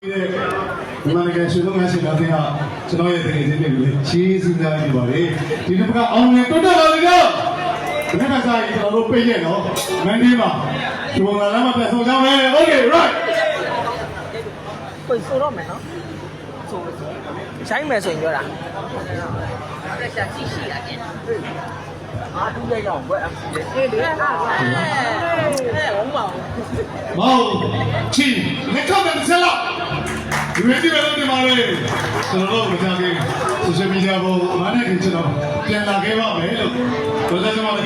ဒီမှာလည်းရှင်လုံးငါရှင်သားတင်ဟာကျွန်တော်ရဲ့တကယ်ချင်းတွေလေချီးစည်းများနေပါလေဒီတစ်ခါအောင်မြင်တိုးတက်ပါလေကြောဒီခါစားရင်ကျွန်တော်တို့ပြေးရဲ့နော်မန်ဒီမှာဒီပုံစံလမ်းမှာပြန်ဆောင်ကြမယ် Okay right ကိုယ်ဆိုတော့မယ်နော်ဆိုဆိုင်မယ်ဆိုရင်ပြောတာလက်ရှာရှိရှိတာကျင်အားတူးလိုက်တော့ဘွဲ့အေးလေအားပါအဲဝုံးပါဦးမောင်ချီလက်ကောက်တယ်ဆက်လော က်ဒီဝေဒီပဲလို့ဒီမှာလေကျွန်တော်တို့မကြခင် social media ပေါ်မှာနဲ့ကျွန်တော်ပြန်လာခဲ့ပါမယ်လို့ပြောကြကြပါမ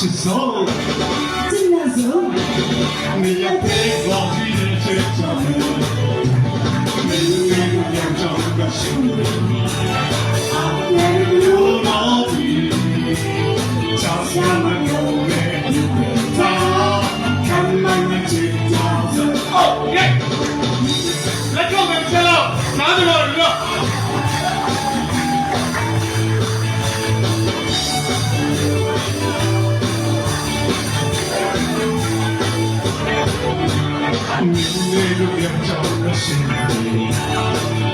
맛있어 신나서 네 앞에 거지를 제쳐내 내 눈에 양정과 신뢰 Let's go, man! Tell go. Bilmiyorum yapacağım şimdi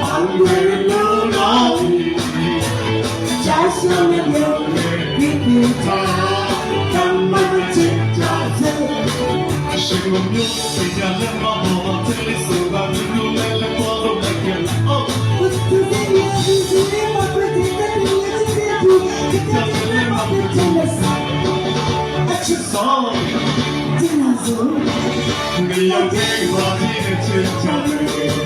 I'm very lonely Just wanna know with you Come on take drive Şaklım yok bir yanıma Ama telisim var Gülümle kolum ekim Açık son. Dinozor 그녀의 거리를 칭찬해.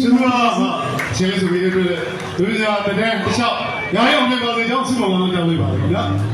ကျွန်တော်ကကျေးဇူးပေးတဲ့အတွက်ဒုတိယတန်းတစ်လျှောက်ရာရုံနဲ့ပါစေကြောင်းဆုမွန်ကောင်းတောင်းပေးပါမယ်ခင်ဗျာ